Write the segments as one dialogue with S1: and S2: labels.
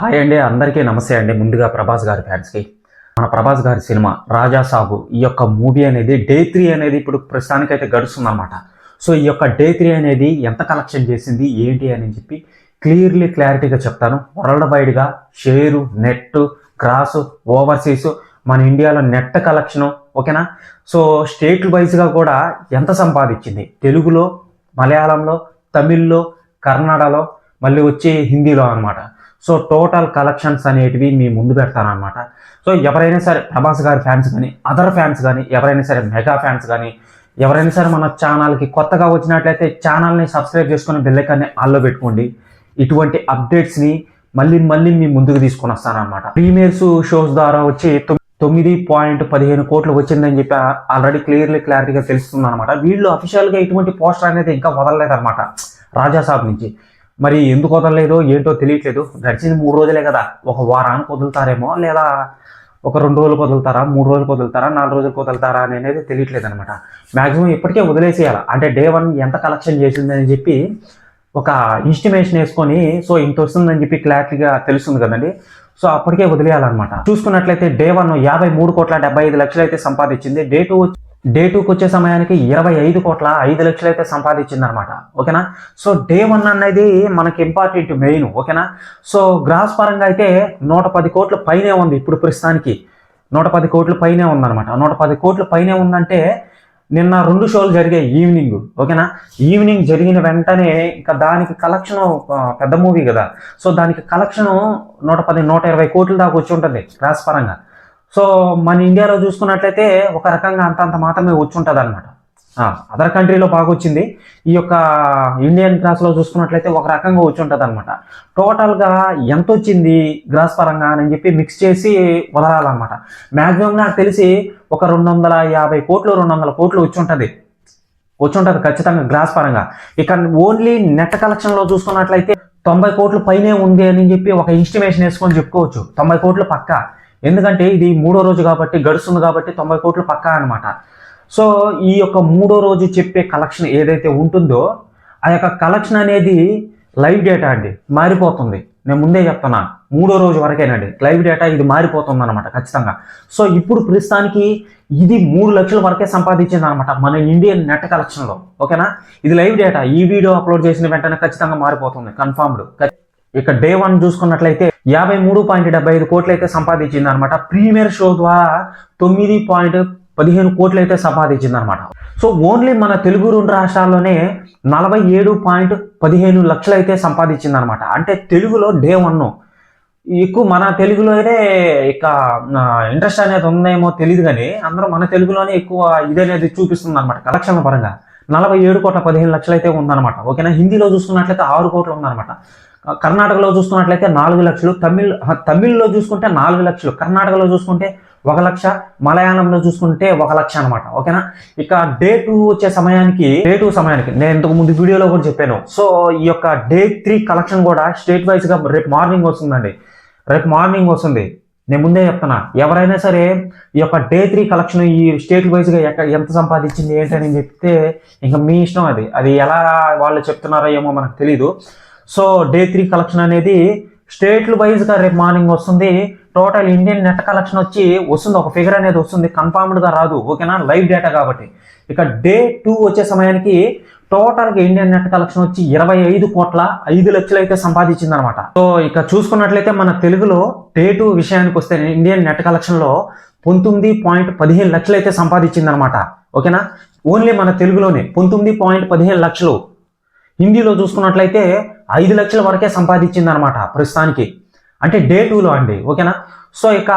S1: Hi అండి అందరికీ నమస్తే అండి. ముందుగా ప్రభాస్ గారి ఫ్యాన్స్కి మన ప్రభాస్ గారి సినిమా రాజా సాబు ఈ యొక్క మూవీ అనేది డే త్రీ అనేది ఇప్పుడు ప్రస్తుతానికైతే గడుస్తుంది అనమాట సో ఈ యొక్క డే త్రీ అనేది ఎంత కలెక్షన్ చేసింది ఏంటి అని చెప్పి క్లియర్లీ క్లారిటీగా చెప్తాను. వరల్డ్ వైడ్గా షేరు నెట్ క్రాస్ ఓవర్సీస్ మన ఇండియాలో నెట్ కలెక్షను ఓకేనా? సో స్టేట్ వైజ్గా కూడా ఎంత సంపాదించింది? తెలుగులో మలయాళంలో తమిళ్ళో కన్నడలో మళ్ళీ వచ్చి హిందీలో అనమాట సో టోటల్ కలెక్షన్స్ అనేటివి మీ ముందు పెడతానమాట సో ఎవరైనా సరే ప్రభాస్ గారి ఫ్యాన్స్ కానీ అదర్ ఫ్యాన్స్ కానీ ఎవరైనా సరే మెగా ఫ్యాన్స్ కానీ ఎవరైనా సరే మన ఛానల్కి కొత్తగా వచ్చినట్లయితే ఛానల్ని సబ్స్క్రైబ్ చేసుకుని బెల్లైకాన్ని ఆల్లో పెట్టుకోండి. ఇటువంటి అప్డేట్స్ని మళ్ళీ మళ్ళీ మీ ముందుకు తీసుకొని వస్తానమాట ప్రీమియర్స్ షోస్ ద్వారా వచ్చి తొమ్మిది పాయింట్ పదిహేను కోట్లు వచ్చిందని చెప్పి ఆల్రెడీ క్లియర్లీ క్లారిటీగా తెలుస్తుంది అనమాట వీళ్ళు అఫీషియల్గా ఇటువంటి పోస్టర్ అనేది ఇంకా వదలలేదన్నమాట. రాజాసాబ్ నుంచి. మరి ఎందుకు వదలలేదో ఏంటో తెలియట్లేదు. గడిచిన మూడు రోజులే కదా. ఒక వారానికి వదులుతారేమో లేదా ఒక రెండు రోజులకు వదులుతారా మూడు రోజులకు వదులుతారా నాలుగు రోజులకు వదులుతారా అనేది తెలియట్లేదు అనమాట మ్యాక్సిమం ఇప్పటికే వదిలేసేయాలి. అంటే డే వన్ ఎంత కలెక్షన్ చేసిందని చెప్పి ఒక ఇన్స్టిమేషన్ వేసుకొని సో ఇంత వస్తుందని చెప్పి క్లారిటీగా తెలుస్తుంది కదండి. సో అప్పటికే వదిలేయాలన్నమాట. చూసుకున్నట్లయితే డే వన్ యాభై మూడు కోట్ల డెబ్బై ఐదు లక్షలు అయితే సంపాదించింది. డే టూ డే టూకి వచ్చే సమయానికి ఇరవై ఐదు కోట్ల ఐదు లక్షలు అయితే సంపాదించింది అనమాట ఓకేనా? సో డే వన్ అనేది మనకి ఇంపార్టెంట్ మెయిన్ ఓకేనా? సో గ్రాస్ పరంగా అయితే నూట పది కోట్ల పైనే ఉంది ఇప్పుడు ప్రస్తుతానికి. నూట పది కోట్ల పైనే ఉందన్నమాట. నూట పది కోట్ల పైనే ఉందంటే నిన్న రెండు షోలు జరిగాయి ఈవినింగ్ ఓకేనా? ఈవినింగ్ జరిగిన వెంటనే ఇంకా దానికి కలెక్షన్ పెద్ద మూవీ కదా. సో దానికి కలెక్షన్ నూట పది నూట ఇరవై కోట్ల దాకా వచ్చి ఉంటుంది గ్రాస్ పరంగా. సో మన ఇండియాలో చూసుకున్నట్లయితే ఒక రకంగా అంతంత మాత్రమే వచ్చుంటుంది అనమాట అదర్ కంట్రీలో బాగా వచ్చింది ఈ యొక్క ఇండియన్ గ్రాస్లో చూసుకున్నట్లయితే ఒక రకంగా వచ్చి ఉంటుంది అనమాట టోటల్గా ఎంత వచ్చింది గ్రాస్ పరంగా అని చెప్పి మిక్స్ చేసి వదలాలన్నమాట. మ్యాక్సిమం నాకు తెలిసి ఒక రెండు వందల యాభై కోట్లు రెండు వందల కోట్లు వచ్చి ఉంటుంది వచ్చి ఉంటుంది ఖచ్చితంగా గ్రాస్ పరంగా. ఇక ఓన్లీ నెట్ కలెక్షన్లో చూసుకున్నట్లయితే తొంభై కోట్లు పైనే ఉంది అని చెప్పి ఒక ఇన్స్టిమేషన్ వేసుకొని చెప్పుకోవచ్చు. తొంభై కోట్లు పక్కా. ఎందుకంటే ఇది మూడో రోజు కాబట్టి గడుస్తుంది కాబట్టి తొంభై కోట్లు పక్కా అనమాట సో ఈ యొక్క మూడో రోజు చెప్పే కలెక్షన్ ఏదైతే ఉంటుందో ఆ యొక్క కలెక్షన్ అనేది లైవ్ డేటా అండి మారిపోతుంది. నేను ముందే చెప్తున్నా మూడో రోజు వరకేనండి లైవ్ డేటా ఇది మారిపోతుంది అనమాట ఖచ్చితంగా. సో ఇప్పుడు ప్రస్తుతానికి ఇది మూడు లక్షల వరకే సంపాదించింది అనమాట మన ఇండియన్ నెట్ కలెక్షన్లో. ఓకేనా? ఇది లైవ్ డేటా ఈ వీడియో అప్లోడ్ చేసిన వెంటనే ఖచ్చితంగా మారిపోతుంది కన్ఫర్మ్డ్ ఇక డే వన్ చూసుకున్నట్లయితే యాభై మూడు పాయింట్ డెబ్బై ఐదు కోట్లు అయితే సంపాదించింది అనమాట ప్రీమియర్ షో ద్వారా తొమ్మిది పాయింట్ పదిహేను కోట్లు అయితే సంపాదించింది అనమాట సో ఓన్లీ మన తెలుగు రెండు రాష్ట్రాల్లోనే నలభై ఏడు పాయింట్ పదిహేను లక్షలు అయితే సంపాదించింది అనమాట అంటే తెలుగులో డే వన్ ఎక్కువ మన తెలుగులోనే ఇక ఇంట్రెస్ట్ అనేది ఉందేమో తెలియదు కానీ అందరూ మన తెలుగులోనే ఎక్కువ ఇదనేది అనేది చూపిస్తుంది అనమాట కలెక్షన్ల పరంగా. నలభై ఏడు కోట్ల పదిహేను లక్షలు అయితే ఉందన్నమాట ఓకేనా? హిందీలో చూసుకున్నట్లయితే ఆరు కోట్లు ఉందన్నమాట కర్ణాటకలో చూసుకున్నట్లయితే నాలుగు లక్షలు తమిళ్ తమిళ్ళో చూసుకుంటే నాలుగు లక్షలు కర్ణాటకలో చూసుకుంటే ఒక లక్ష మలయాళంలో చూసుకుంటే ఒక లక్ష అనమాట ఓకేనా? ఇక డే టూ వచ్చే సమయానికి డే టూ సమయానికి నేను ఇంతకు ముందు వీడియోలో కూడా చెప్పాను. సో ఈ యొక్క డే త్రీ కలెక్షన్ కూడా స్టేట్ వైజ్గా రేపు మార్నింగ్ వస్తుందండి. రేపు మార్నింగ్ వస్తుంది. నేను ముందే చెప్తున్నా ఎవరైనా సరే ఈ యొక్క డే త్రీ కలెక్షన్ ఈ స్టేట్ వైజ్గా ఎక్కడ ఎంత సంపాదించింది ఏంటని చెప్తే ఇంకా మీ ఇష్టం అది. అది ఎలా వాళ్ళు చెప్తున్నారో ఏమో మనకు తెలీదు. సో డే త్రీ కలెక్షన్ అనేది స్టేట్లు వైజ్గా రేపు మార్నింగ్ వస్తుంది. టోటల్ ఇండియన్ నెట్ కలెక్షన్ వచ్చి వస్తుంది. ఒక ఫిగర్ అనేది వస్తుంది. కన్ఫర్మ్డ్గా రాదు. ఓకేనా? లైవ్ డేటా కాబట్టి. ఇక డే టూ వచ్చే సమయానికి టోటల్గా ఇండియన్ నెట్ కలెక్షన్ వచ్చి ఇరవై ఐదు కోట్ల ఐదు లక్షలు అయితే సంపాదించింది అనమాట సో ఇక చూసుకున్నట్లయితే మన తెలుగులో డే టూ విషయానికి వస్తే ఇండియన్ నెట్ కలెక్షన్లో పంతొమ్మిది పాయింట్ పదిహేను లక్షలు అయితే సంపాదించింది అనమాట ఓకేనా? ఓన్లీ మన తెలుగులోనే పంతొమ్మిది పాయింట్ పదిహేను లక్షలు. హిందీలో చూసుకున్నట్లయితే ఐదు లక్షల వరకే సంపాదించింది అనమాట ప్రస్తుతానికి. అంటే డే టూలో అండి ఓకేనా? సో ఇక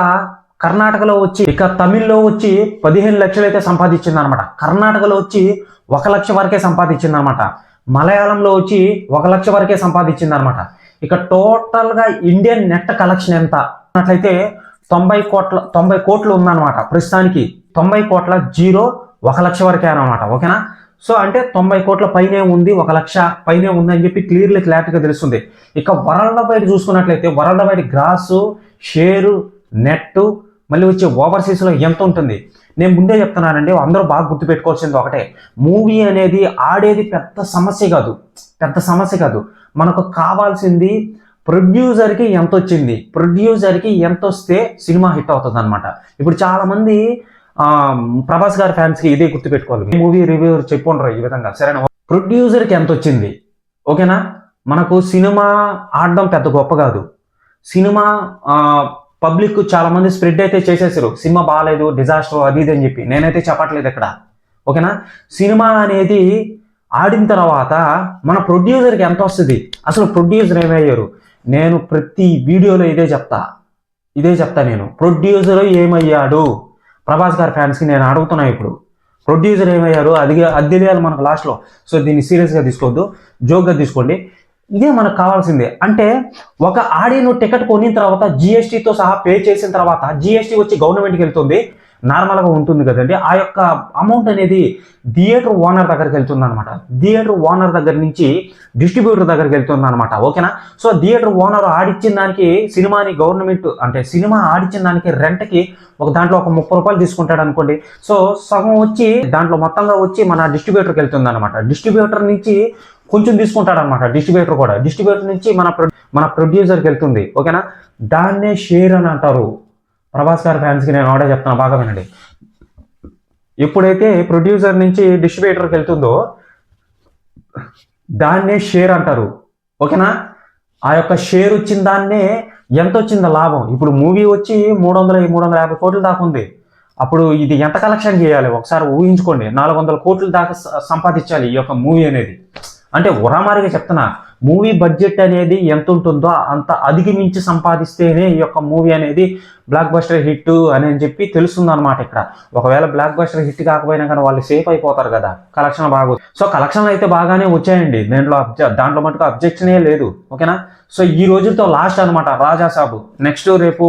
S1: కర్ణాటకలో వచ్చి ఇక తమిళ్ళో వచ్చి పదిహేను లక్షలు అయితే సంపాదించింది అనమాట కర్ణాటకలో వచ్చి ఒక లక్ష వరకే సంపాదించింది అనమాట మలయాళంలో వచ్చి ఒక లక్ష వరకే సంపాదించింది అనమాట ఇక టోటల్గా ఇండియన్ నెట్ కలెక్షన్ ఎంత? అన్నట్లయితే తొంభై కోట్ల తొంభై కోట్లు ఉందన్నమాట ప్రస్తుతానికి. తొంభై కోట్ల జీరో ఒక లక్ష వరకే అనమాట ఓకేనా? సో అంటే తొంభై కోట్ల పైనే ఉంది ఒక లక్ష పైనే ఉంది అని చెప్పి క్లియర్లీ క్లారిటీగా తెలుస్తుంది. ఇక వరల్డ్ వైడ్ చూసుకున్నట్లయితే world wide gross share net మళ్ళీ వచ్చే ఓవర్సీస్లో ఎంత ఉంటుంది? నేను ముందే చెప్తున్నానండి అందరూ బాగా గుర్తుపెట్టుకోవాల్సింది ఒకటే. మూవీ అనేది ఆడేది పెద్ద సమస్య కాదు. పెద్ద సమస్య కాదు. మనకు కావాల్సింది ప్రొడ్యూసర్కి ఎంత వచ్చింది? ప్రొడ్యూసర్కి ఎంత వస్తే సినిమా హిట్ అవుతుంది అనమాట ఇప్పుడు చాలామంది ప్రభాస్ గారి ఫ్యాన్స్కి ఇదే గుర్తుపెట్టుకోవాలి. మూవీ రివ్యూ చెప్పుండ్రు ఈ విధంగా. సరేనా? ప్రొడ్యూసర్కి ఎంత వచ్చింది? ఓకేనా? మనకు సినిమా ఆడడం పెద్ద గొప్ప కాదు. సినిమా పబ్లిక్ చాలా మంది స్ప్రెడ్ అయితే చేసేసారు. సినిమా బాగాలేదు డిజాస్టర్ అది ఇది అని చెప్పి. నేనైతే చెప్పట్లేదు ఇక్కడ ఓకేనా? సినిమా అనేది ఆడిన తర్వాత మన ప్రొడ్యూసర్కి ఎంత వస్తుంది? అసలు ప్రొడ్యూసర్ ఏమయ్యారు? నేను ప్రతి వీడియోలో ఇదే చెప్తా. ఇదే చెప్తా నేను. ప్రొడ్యూసర్ ఏమయ్యాడు? ప్రభాస్ గారి ఫ్యాన్స్కి నేను అడుగుతున్నా ఇప్పుడు. ప్రొడ్యూసర్ ఏమయ్యారు? అది అది తెలియాలి మనకు లాస్ట్లో. సో దీన్ని సీరియస్గా తీసుకోవద్దు. జోక్గా తీసుకోండి. ఇదే మనకు కావాల్సిందే. అంటే ఒక ఆడియన్ టికెట్ కొనిన తర్వాత జిఎస్టీతో సహా పే చేసిన తర్వాత జిఎస్టీ వచ్చి గవర్నమెంట్కి వెళ్తుంది. నార్మల్గా ఉంటుంది కదండి. ఆ యొక్క అమౌంట్ అనేది థియేటర్ ఓనర్ దగ్గరికి వెళ్తుంది అనమాట థియేటర్ ఓనర్ దగ్గర నుంచి డిస్ట్రిబ్యూటర్ దగ్గరికి వెళ్తుంది అనమాట ఓకేనా? సో థియేటర్ ఓనర్ ఆడిచ్చిన దానికి సినిమాని గవర్నమెంట్ అంటే సినిమా ఆడిచ్చిన దానికి రెంట్కి ఒక దాంట్లో ఒక ముప్పై రూపాయలు తీసుకుంటాడు అనుకోండి. సో సగం వచ్చి దాంట్లో మొత్తంగా వచ్చి మన డిస్ట్రిబ్యూటర్కి వెళ్తుంది అనమాట డిస్ట్రిబ్యూటర్ నుంచి కొంచెం తీసుకుంటాడు అనమాట డిస్ట్రిబ్యూటర్ కూడా. డిస్ట్రిబ్యూటర్ నుంచి మన ప్రొ- మన ప్రొడ్యూసర్కి వెళ్తుంది. ఓకేనా? దాన్నే షేర్ అని అంటారు. ప్రభాస్ గారి ఫ్యాన్స్కి నేను ఆడే చెప్తాను బాగా వినండి. ఎప్పుడైతే ప్రొడ్యూసర్ నుంచి డిస్ట్రిబ్యూటర్కి వెళ్తుందో దాన్నే షేర్ అంటారు. ఓకేనా? ఆ యొక్క షేర్ వచ్చిన దాన్నే ఎంత వచ్చిందో లాభం. ఇప్పుడు మూవీ వచ్చి మూడు వందల మూడు వందల యాభై కోట్ల దాకా ఉంది. అప్పుడు ఇది ఎంత కలెక్షన్ చేయాలి? ఒకసారి ఊహించుకోండి. నాలుగు వందల కోట్ల దాకా సంపాదించాలి ఈ యొక్క మూవీ అనేది. అంటే ఉరామారిగా చెప్తున్నా. మూవీ బడ్జెట్ అనేది ఎంత ఉంటుందో అంత అధిగమించి సంపాదిస్తేనే ఈ యొక్క మూవీ అనేది బ్లాక్ బస్టర్ హిట్ అని అని చెప్పి తెలుస్తుంది అనమాట ఇక్కడ. ఒకవేళ బ్లాక్ బస్టర్ హిట్ కాకపోయినా కానీ వాళ్ళు సేఫ్ అయిపోతారు కదా కలెక్షన్ బాగా. సో కలెక్షన్ అయితే బాగానే వచ్చాయండి. దీంట్లో దాంట్లో మటుకు అబ్జెక్షనే లేదు. ఓకేనా? సో ఈ రోజుతో లాస్ట్ అనమాట రాజా సాబు. నెక్స్ట్ రేపు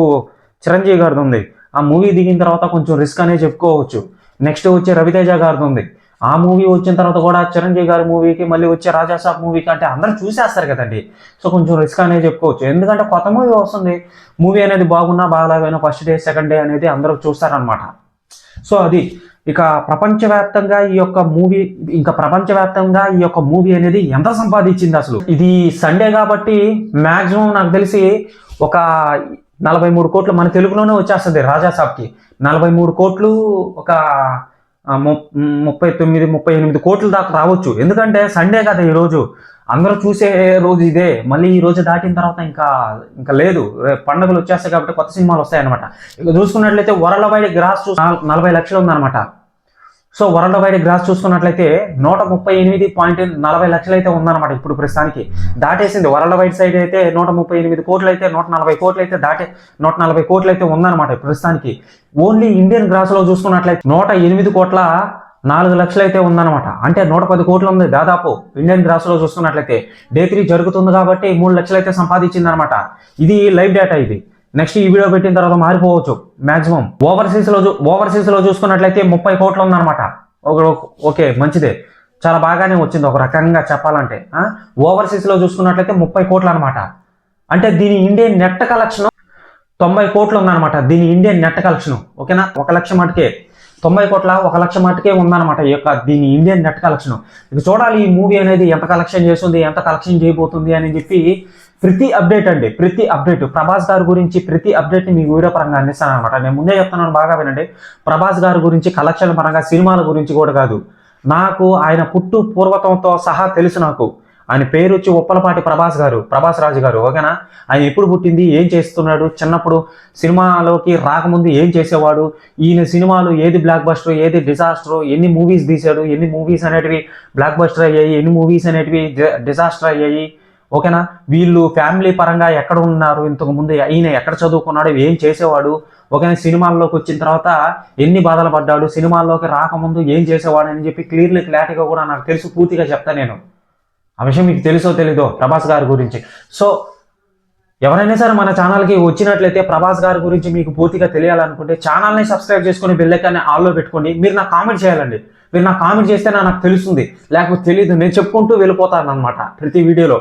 S1: చిరంజీవి గారిది ఉంది. ఆ మూవీ దిగిన తర్వాత కొంచెం రిస్క్ అనే చెప్పుకోవచ్చు. నెక్స్ట్ వచ్చే రవితేజ గారిది ఉంది. ఆ మూవీ వచ్చిన తర్వాత కూడా చిరంజీవి గారి మూవీకి మళ్ళీ వచ్చే రాజాసాబ్ మూవీకి అంటే అందరూ చూసేస్తారు కదండి. సో కొంచెం రిస్క్ అనేది చెప్పుకోవచ్చు. ఎందుకంటే కొత్త మూవీ వస్తుంది. మూవీ అనేది బాగున్నా బాగాలేకపోయినా ఫస్ట్ డే సెకండ్ డే అనేది అందరూ చూస్తారనమాట సో అది ఇక ప్రపంచవ్యాప్తంగా ఈ యొక్క మూవీ ఇంకా ప్రపంచవ్యాప్తంగా ఈ యొక్క మూవీ అనేది ఎంత సంపాదించింది అసలు? ఇది సండే కాబట్టి మ్యాక్సిమం నాకు తెలిసి ఒక నలభై మూడు కోట్లు మన తెలుగులోనే వచ్చేస్తుంది రాజాసాబ్కి నలభై మూడు కోట్లు ఒక ముప్పై తొమ్మిది ముప్పై ఎనిమిది కోట్ల దాకా రావచ్చు. ఎందుకంటే సండే కదా ఈరోజు అందరూ చూసే రోజు ఇదే. మళ్ళీ ఈ రోజు దాటిన తర్వాత ఇంకా ఇంకా లేదు. పండుగలు వచ్చేస్తాయి కాబట్టి కొత్త సినిమాలు వస్తాయన్నమాట. ఇక చూసుకున్నట్లయితే వరల్డ్ వైడ్ గ్రాస్ నలభై లక్షలు ఉందన్నమాట. సో వరల్డ్ వైడ్ గ్రాస్ చూసుకున్నట్లయితే నూట ముప్పై ఎనిమిది పాయింట్ నలభై లక్షలు అయితే ఉందన్నమాట ఇప్పుడు ప్రస్తుతానికి. దాటేసింది. వరల్డ్ వైడ్ సైడ్ అయితే నూట ముప్పై ఎనిమిది కోట్లు అయితే నూట నలభై కోట్లు అయితే దాటే నూట నలభై కోట్లు అయితే ఉందన్నమాట ప్రస్తుతానికి. ఓన్లీ ఇండియన్ గ్రాస్లో చూసుకున్నట్లయితే నూట ఎనిమిది కోట్ల నాలుగు లక్షలు అయితే ఉందన్నమాట. అంటే నూట పది కోట్లు ఉంది దాదాపు ఇండియన్ గ్రాస్లో చూసుకున్నట్లయితే. డే త్రీ జరుగుతుంది కాబట్టి మూడు లక్షలు అయితే సంపాదించింది అనమాట ఇది లైవ్ డేటా ఇది. నెక్స్ట్ ఈ వీడియో పెట్టిన తర్వాత మారిపోవచ్చు. మాక్సిమం ఓవర్సీస్లో ఓవర్సీస్లో చూసుకున్నట్లయితే ముప్పై కోట్లు ఉందన్నమాట. ఒక- ఓకే మంచిదే. చాలా బాగానే వచ్చింది. ఒక రకంగా చెప్పాలంటే ఆ? ఓవర్సీస్లో చూసుకున్నట్లయితే ముప్పై కోట్లు అనమాట అంటే దీని ఇండియన్ నెట్ కలెక్షన్ తొంభై కోట్లు ఉందన్నమాట. దీని ఇండియన్ నెట్ కలెక్షన్ ఓకేనా? ఒక లక్ష మటుకే. తొంభై కోట్ల ఒక లక్ష మటుకే ఉందన్నమాట ఈ యొక్క దీని ఇండియన్ నెట్ కలెక్షన్ ఇక చూడాలి ఈ మూవీ అనేది ఎంత కలెక్షన్ చేస్తుంది ఎంత కలెక్షన్ చేయబోతుంది అని చెప్పి ప్రతి అప్డేట్ అండి ప్రతి అప్డేట్. ప్రభాస్ గారి గురించి ప్రతి అప్డేట్ మీకు వీడియో పరంగా అందిస్తాను అనమాట నేను ముందే చెప్తున్నాను బాగా వినండి. ప్రభాస్ గారి గురించి కలెక్షన్ పరంగా సినిమాల గురించి కూడా కాదు. నాకు ఆయన పుట్టు పూర్వతంతో సహా తెలుసు నాకు. ఆయన పేరు వచ్చి ఉప్పలపాటి ప్రభాస్ గారు ప్రభాస్ రాజు గారు ఓకేనా? ఆయన ఎప్పుడు పుట్టింది ఏం చేస్తున్నాడు? చిన్నప్పుడు సినిమాలోకి రాకముందు ఏం చేసేవాడు? ఈయన సినిమాలు ఏది బ్లాక్ బస్టర్ ఏది డిజాస్టర్ ఎన్ని మూవీస్ తీశాడు? ఎన్ని మూవీస్ అనేటివి బ్లాక్ బస్టర్ అయ్యాయి? ఎన్ని మూవీస్ అనేటివి డిజాస్టర్ అయ్యాయి? ఓకేనా? వీళ్ళు ఫ్యామిలీ పరంగా ఎక్కడ ఉన్నారు? ఇంతకు ముందు ఈయన ఎక్కడ చదువుకున్నాడు? ఏం చేసేవాడు? ఓకేనా? సినిమాల్లోకి వచ్చిన తర్వాత ఎన్ని బాధలు పడ్డాడు? సినిమాల్లోకి రాకముందు ఏం చేసేవాడు అని చెప్పి క్లియర్లీ క్లారిటీగా కూడా నాకు తెలుసు పూర్తిగా చెప్తా నేను. ఆ విషయం మీకు తెలుసో తెలీదో ప్రభాస్ గారి గురించి. సో ఎవరైనా సరే మన ఛానల్కి వచ్చినట్లయితే ప్రభాస్ గారి గురించి మీకు పూర్తిగా తెలియాలనుకుంటే ఛానల్ని సబ్స్క్రైబ్ చేసుకుని బెల్లెక్కని ఆల్లో పెట్టుకోండి మీరు నాకు కామెంట్ చేయాలండి. మీరు నాకు కామెంట్ చేస్తే నాకు తెలుస్తుంది. లేకపోతే తెలియదు నేను చెప్పుకుంటూ వెళ్ళిపోతాను అనమాట ప్రతి వీడియోలో.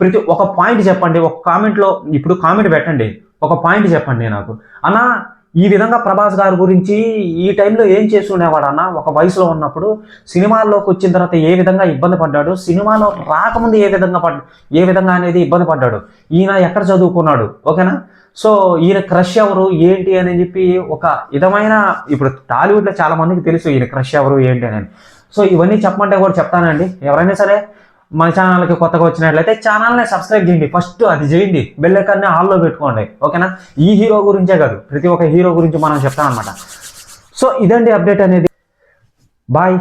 S1: ప్రతి ఒక పాయింట్ చెప్పండి ఒక కామెంట్లో ఇప్పుడు కామెంట్ పెట్టండి ఒక పాయింట్ చెప్పండి నాకు. అన్న ఈ విధంగా ప్రభాస్ గారి గురించి ఈ టైంలో ఏం చేస్తుండేవాడు అన్న? ఒక వయసులో ఉన్నప్పుడు సినిమాల్లోకి వచ్చిన తర్వాత ఏ విధంగా ఇబ్బంది పడ్డాడు? సినిమాలో రాకముందు ఏ విధంగా పడ్ ఏ విధంగా అనేది ఇబ్బంది పడ్డాడు? ఈయన ఎక్కడ చదువుకున్నాడు? ఓకేనా? సో ఈయన క్రష్ ఎవరు? ఏంటి అని చెప్పి ఒక విధమైన ఇప్పుడు టాలీవుడ్లో చాలా మందికి తెలుసు ఈయన క్రష్ ఎవరు ఏంటి అని. సో ఇవన్నీ చెప్పమంటే కూడా చెప్తానండి. ఎవరైనా సరే మన ఛానల్కి కొత్తగా వచ్చినట్లయితే ఛానల్ని సబ్స్క్రైబ్ చేయండి. ఫస్ట్ అది చేయండి. బెల్ ఐకాన్ని ఆల్లో పెట్టుకోండి. ఓకేనా ఈ హీరో గురించే కాదు. ప్రతి ఒక్క హీరో గురించి మనం చెప్తాం అనమాట సో ఇదండి అప్డేట్ అనేది. బాయ్